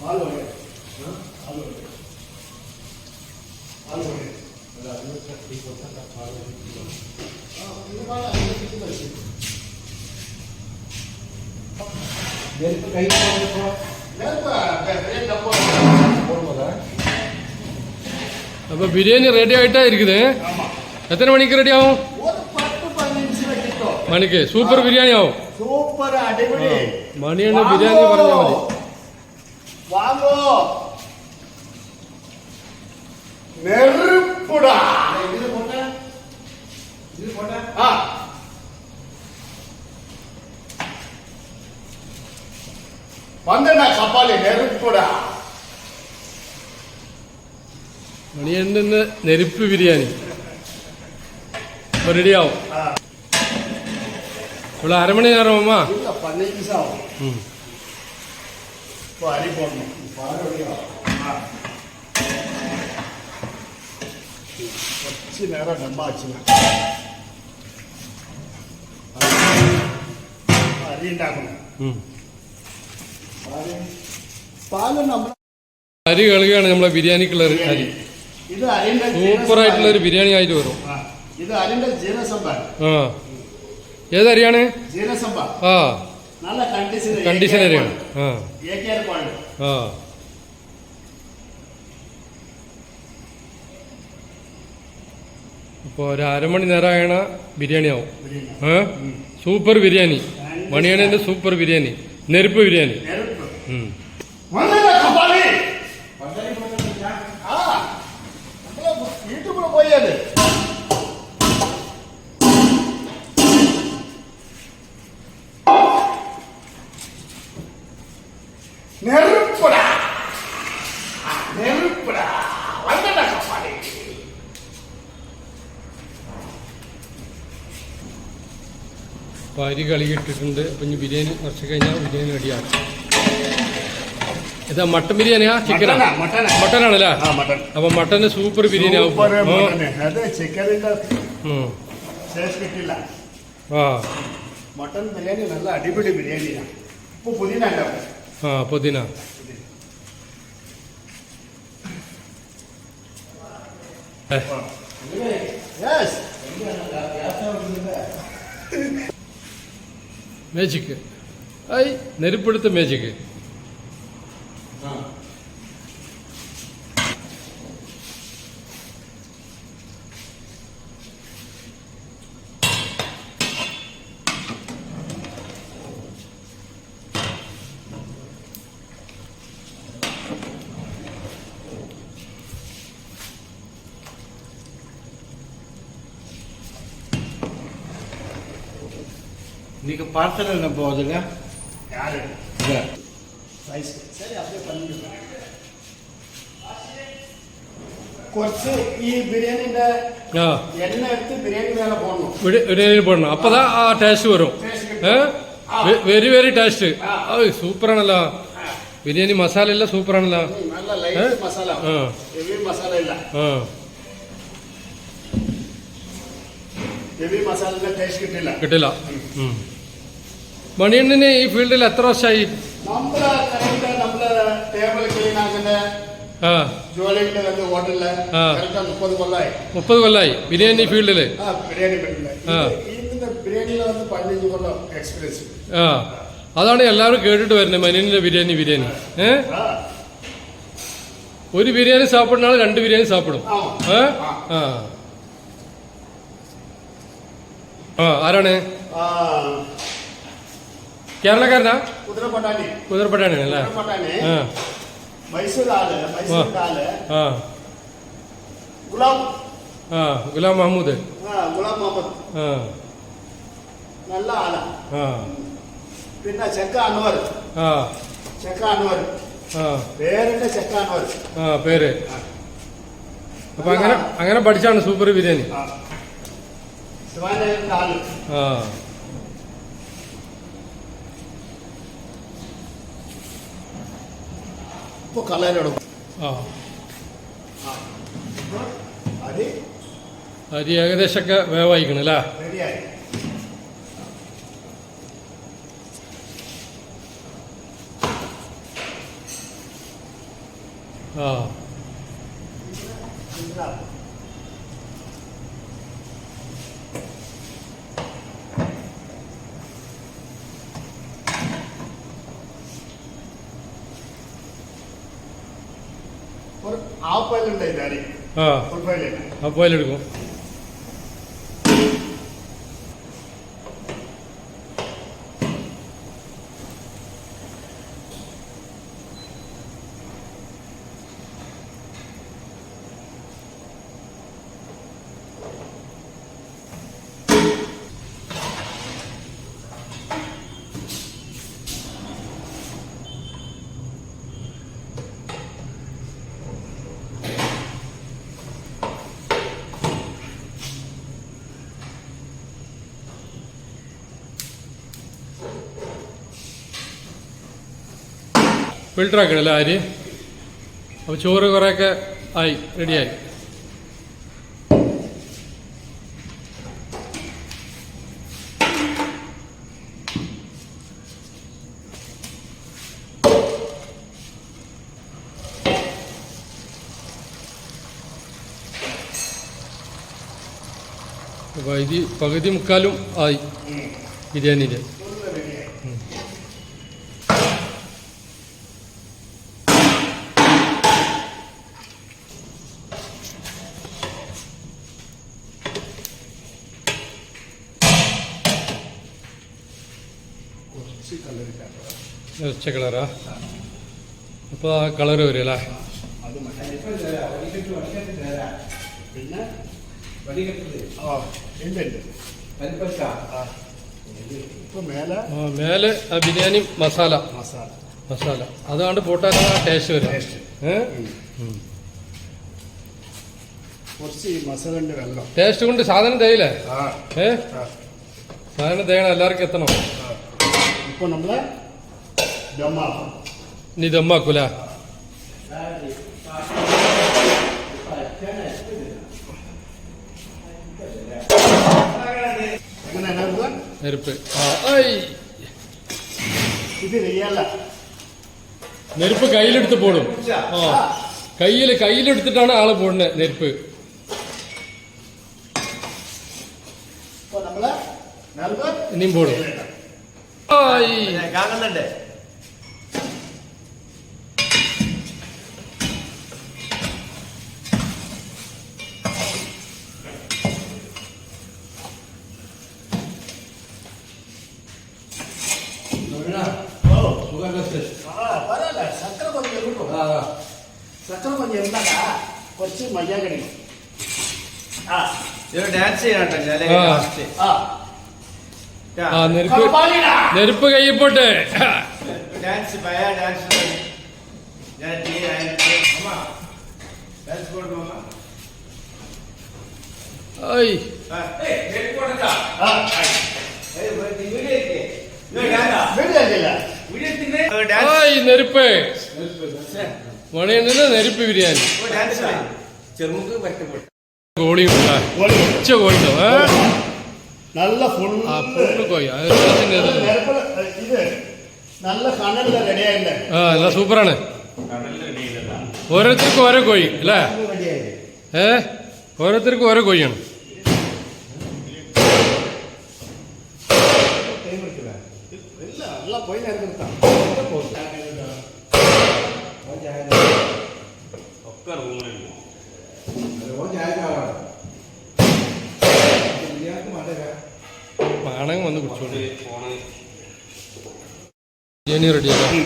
பால் வகை பால் வகை பால் வகை அதில் அறுபத்தி டீ போட்டால் பால் வகை கிலோ நெருப்பு அப்போ பிரியாணி ரெடி ஆகிட்டா இருக்குது. எத்தனை மணிக்கு ரெடி ஆகும்? மணிக்கு. சூப்பர் பிரியாணி ஆகும். மணி என்ன பிரியாணி பண்ணால் வாங்கோ நெருப்புடா இது போட்ட இது போட்ட ஆ வந்தடா கப்பாலி நெருப்புடா മണിയണ്ണന് നെരുപ്പ് ബിരിയാണി ഇപ്പോൾ റെഡിയാവും ഇവിടെ അരമണി നേരമാ പതിനഞ്ച് ദിവസമാവും പാൽ പോടണം പാൽ കുറച്ച് നേരം ഡമ്പാച്ചില്ല അരി ഉണ്ടാക്കണം പാൽ നമ്മൾ അരി കളുകയാണ് നമ്മളെ ബിരിയാണിക്കുള്ള അരി. ഇത് സൂപ്പർ ആയിട്ടുള്ള ഒരു ബിരിയാണി ആയിട്ട് വരും. ഇത് അരിന്റെ ജീരസംബ ആ. ഏതരിയാണ്? ജീരസംബ ആ. നല്ല ഏക്കാർ പാടും ആ. ഇപ്പോൾ ഒരു അരമണി നേരമായണ ബിരിയാണി ആവും. ഏ? സൂപ്പർ ബിരിയാണി. മണിയണേന്റെ സൂപ്പർ ബിരിയാണി. നെരുപ്പ് ബിരിയാണി. അപ്പോൾ അരി കളിയിട്ടിട്ടുണ്ട്. അപ്പം ഇനി ബിരിയാണി കുറച്ച് കഴിഞ്ഞാൽ ബിരിയാണി റെഡിയാണ് ഇതാ മട്ടൻ ബിരിയാണിയാ ചിക്കൻ മട്ടനാ, മട്ടനാ. മട്ടനാണല്ലേ? അപ്പൊ മട്ടന് സൂപ്പർ ബിരിയാണി ആവും. ആ. മട്ടൻ ബിരിയാണി നല്ല അടിപൊളി ബിരിയാണിയാണ് പുതിന ഉണ്ടാവും ആ പുതിന. ഏ, மேஜிக்கு ஐ நெருப்படுத்த மேஜிக்கு ಇದಕ್ಕೆ ಪಾರ್ಸಲ್ ಏನಪ್ಪ ಅದಾಗ കുറച്ച് ഈ ബിരിയാണിന്റെ എണ്ണ എടുത്ത് ബിരിയാണി മേലെ പോടണം ബിരിയാണി പോടണം അപ്പതാ ആ ടേസ്റ്റ് വരും വെരി വെരി ടേസ്റ്റ് സൂപ്പർ ആണല്ലോ ബിരിയാണി മസാല ഇല്ല സൂപ്പർ ആണല്ലോ കിട്ടില്ല മണിയണ്ണിന് ഈ ഫീൽഡിൽ എത്ര വർഷമായി. മുപ്പത് കൊല്ലായി. ബിരിയാണി ഫീൽഡിൽ? ആ അതാണ് എല്ലാവരും കേട്ടിട്ട് വരുന്നത്. മനിയനിന്റെ ബിരിയാണി ബിരിയാണി. ഏ? ഒരു ബിരിയാണി സാപ്പിടുന്ന ആൾ രണ്ട് ബിരിയാണി സാപ്പിടും. ഏ? ആ. ആരാണ്? കേരളക്കാരനാ കുതിരപ്പട്ടാണി കുതിരപ്പട്ടാണ് അല്ലേ കുതിരപ്പട്ടാണി ആ മൈസൂർ ആൾ മൈസൂർ ആൾ ആ ഗുലാം ആ ഗുലാം മഹമ്മൂദ് ആ ഗുലാം മുഹമ്മദ് ആ നല്ല ആളാ ആ പിന്നെ ചെക്ക അൻവർ ആ ചെക്ക അൻവർ ആ പേരിന്റെ ചെക്ക അൻവർ ആ പേര് അപ്പൊ അങ്ങനെ അങ്ങനെ പഠിച്ചാണ് സൂപ്പർ ബിരിയാണി ആ. ശിവാനന്ദന്റെ ആൾ ആ ഇപ്പൊ കളയിലിടും ആ. അരി? അരി ഏകദേശമൊക്കെ വേവായിക്കണം അല്ലേ? റെഡിയായി. ആ. ഒരു ഹാഫ് ഫയൽ ഉണ്ടായി ഡാഡി ആ ഫുൾ ഫയലില്ല അപ്പോൾ അതിലെടുക്കും ഫിൽട്ടർ ആക്കണല്ലേ അരി അപ്പോൾ ചോറ് കുറേയൊക്കെ ആയി റെഡിയായി. വൈദ്യുതി പകുതി മുക്കാലും ആയി ബിരിയാണിന്റെ ഫുള്ള് റെഡിയായി കുറച്ച് ഉച്ച കളറാ അപ്പോൾ ആ കളർ വരും അല്ലേ മേലെ ആ, ബിരിയാണി മസാല. മസാല. മസാല പൂട്ടാൻ ടേസ്റ്റ് വരും? ടേസ്റ്റ് കൊണ്ട് സാധനം തേയില്ലേ? ഏ? സാധനം തേയണം എല്ലാവർക്കും എത്തണം. ഇപ്പൊ നമ്മൾ ദമ്മാക്കൂല എങ്ങനെ ഉണ്ടാക്കുക? നെരുപ്പ് നെരുപ്പ് കയ്യിലെടുത്ത് പോടും. ആ. കയ്യിൽ കയ്യിലെടുത്തിട്ടാണ് ആൾ പോടുന്നത് നെരുപ്പ്. ഇനിയും പോടും. ആയി. കാണുന്നുണ്ട് സക്കര கொஞ்சம் இருந்தாக்கா കുറച്ച് മര്യാദ ആ ഇത് ഡാൻസ് ചെയ്യണം ഞാനേ ആ. ലാസ്റ്റ് ആ ആ നെരുപ്പ് കപ്പാലിടാ. നെരുപ്പ് കയ്യിൽ പോട്ടെ ഡാൻസ് ഭയ ഡാൻസ് ഞാൻ ടീ അമ്മ ഡാൻസ് കൊടുക്കും അമ്മ ഐ ആ, ഏയ്, ഡാൻസ് കൊടുക്കാം. ആ ഏയ്, ഒരു വീഡിയോ ഇല്ലേ? ഇത് ഡാൻസാ? വീടില്ല വീഡിയോ എടുത്തില്ലേ? ഒരു ഡാൻസ്. I നെരുപ്പ് dance. മണിയണ്ണിന് നെരുപ്പ് ബിരിയാണി. ഉണ്ട്. ഉച്ച നല്ല ഫുൾ കോഴി. നല്ല എല്ലാം സൂപ്പറാണ്. ഓരോരുത്തർക്കും ഓരോ കോഴി അല്ലേ? ഏ? ഓരോരുത്തർക്കും ഓരോ കോഴിയാണ്. ഇല്ല നല്ല പോയി നേരത്തെ പാണകം വന്ന് കുടിച്ചോളൂ. ബിരിയാണി റെഡിയാക്കാം